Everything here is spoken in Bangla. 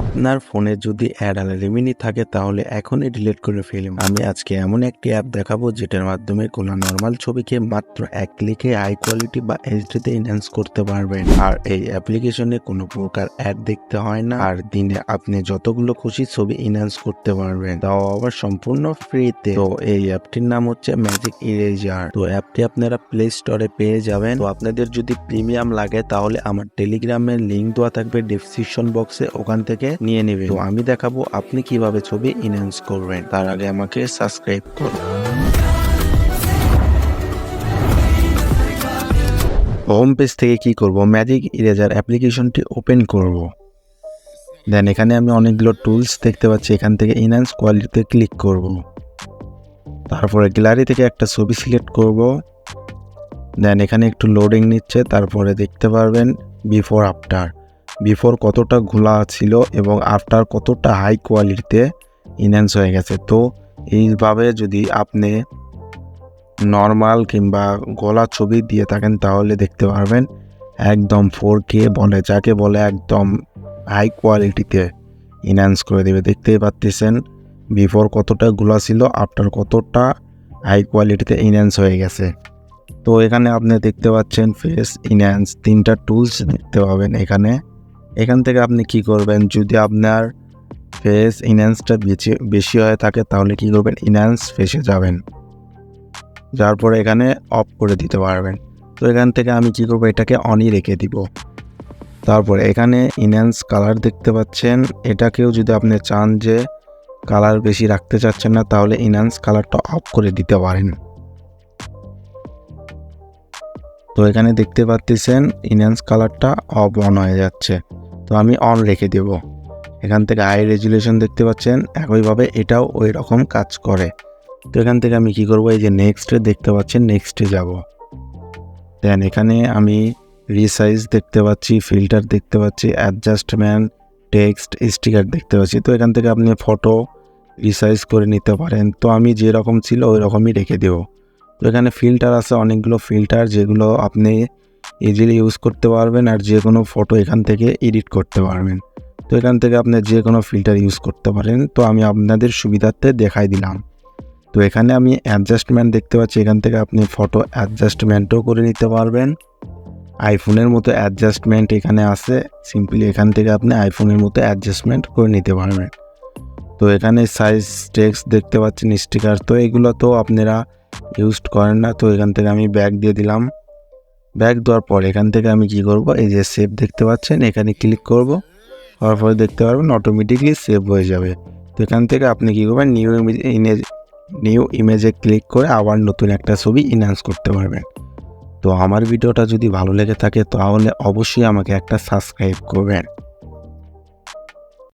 আপনার ফোনে যদি অ্যাড রেমিনি থাকে, তাহলে এখনই ডিলিট করে ফেলুন। আমি আজকে এমন একটি অ্যাপ দেখাবো, যেটার মাধ্যমে কোনো নর্মাল ছবিকে মাত্র এক ক্লিকে হাই কোয়ালিটি বা এইচডিতে এনহ্যান্স করতে পারবেন। আর এই অ্যাপ্লিকেশনে কোনো প্রকার অ্যাড দেখতে হয় না। আর দিনে আপনি যতগুলো খুশি ছবি এনহ্যান্স করতে পারবেন, তাও আবার সম্পূর্ণ ফ্রিতে তো এই অ্যাপটির নাম হচ্ছে ম্যাজিক ইরেজার তো অ্যাপটি আপনারা প্লে স্টোরে পেয়ে যাবেন। তো আপনাদের যদি প্রিমিয়াম লাগে, তাহলে আমার টেলিগ্রামের লিঙ্ক দেওয়া থাকবে ডিসক্রিপশন বক্সে ওখান থেকে নিয়ে নেবেন। তো আমি দেখাবো আপনি কীভাবে ছবি ইনহ্যান্স করবেন। তার আগে আমাকে সাবস্ক্রাইব করুন। হোম পেজ থেকে কি করব? ম্যাজিক ইরেজার অ্যাপ্লিকেশনটি ওপেন করব। দেন এখানে আমি অনেকগুলো টুলস দেখতে পাচ্ছি। এখান থেকে ইনহ্যান্স কোয়ালিটিতে ক্লিক করব। তারপরে গ্যালারি থেকে একটা ছবি সিলেক্ট করব। দেন এখানে একটু লোডিং নিচ্ছে। তারপরে দেখতে পারবেন বিফোর আফটার বিফোর কতটা ঘোলা ছিল এবং আফটার কতটা হাই কোয়ালিটিতে ইনহ্যান্স হয়ে গেছে। তো এইভাবে যদি আপনি নর্মাল কিংবা গলা ছবি দিয়ে থাকেন, তাহলে দেখতে পারবেন একদম ফোর কে বলে যাকে বলে একদম হাই কোয়ালিটিতে ইনহ্যান্স করে দেবে। দেখতেই পাচ্ছেন বিফোর কতটা গোলা ছিল, আফটার কতটা হাই কোয়ালিটিতে ইনহ্যান্স হয়ে গেছে। তো এখানে আপনি দেখতে পাচ্ছেন ফেস ইনহ্যান্স তিনটা টুলস দেখতে পাবেন এখানে। এখান থেকে আপনি কি করবেন? যদি আপনার ফেস ইনহ্যান্সটা বেশি বেশি হয়ে থাকে, তাহলে কি করবেন? ইনহ্যান্স ফেসে যাবেন। যার পরে এখানে অফ করে দিতে পারবেন। তো এখান থেকে আমি কি করব? এটাকে অনই রেখে দিব। তারপরে এখানে ইনহ্যান্স কালার দেখতে পাচ্ছেন। এটাকেও যদি আপনি চান যে কালার বেশি রাখতে চাচ্ছেন না, তাহলে ইনহ্যান্স কালারটা অফ করে দিতে পারেন। তো এখানে দেখতে পাচ্ছেন ইনহ্যান্স কালারটা অফ অন হয়ে যাচ্ছে। তো আমি অন রেখে দেব। এখান থেকে আই রেজুলেশন দেখতে পাচ্ছেন, একইভাবে এটাও ওই রকম কাজ করে। তো এখান থেকে আমি কি করব, এই যে নেক্সটে দেখতে পাচ্ছেন নেক্সটে যাব। দেন এখানে আমি রিসাইজ দেখতে পাচ্ছি ফিল্টার দেখতে পাচ্ছি অ্যাডজাস্টমেন্ট টেক্সট স্টিকার দেখতে পাচ্ছি। তো এখান থেকে আপনি ফটো রিসাইজ করে নিতে পারেন। তো আমি যেরকম ছিল ওই রকমই রেখে দেবো। তো এখানে ফিল্টার আছে, অনেকগুলো ফিল্টার যেগুলো আপনি ইজিলি ইউজ করতে পারবেন আর যে কোনো ফটো এখান থেকে এডিট করতে পারবেন। তো এখান থেকে আপনি যে কোনো ফিল্টার ইউজ করতে পারেন। তো আমি আপনাদের সুবিধার্থে দেখাই দিলাম। তো এখানে আমি অ্যাডজাস্টমেন্ট দেখতে পাচ্ছি। এখান থেকে আপনি ফটো অ্যাডজাস্টমেন্টও করে নিতে পারবেন। আইফোনের মতো অ্যাডজাস্টমেন্ট এখানে আছে। সিম্পলি এখান থেকে আপনি আইফোনের মতো অ্যাডজাস্টমেন্ট করে নিতে পারবেন। তো এখানে সাইজ টেক্সট দেখতে পাচ্ছেন স্টিকার তো এগুলো তো আপনারা ইউজ করেন না। তো এখান থেকে আমি ব্যাগ দিয়ে দিলাম। ব্যাগ দেওয়ার পর এখান থেকে আমি কি করব? এই যে সেভ দেখতে পাচ্ছেন, এখানে ক্লিক করব। হওয়ার পরে দেখতে পারবেন অটোমেটিকলি সেভ হয়ে যাবে। তো এখান থেকে আপনি কী করবেন? নিউ ইমেজ নিউ ইমেজে ক্লিক করে আবার নতুন একটা ছবি ইনহান্স করতে পারবেন। তো আমার ভিডিওটা যদি ভালো লেগে থাকে, তাহলে অবশ্যই আমাকে একটা সাবস্ক্রাইব করবেন।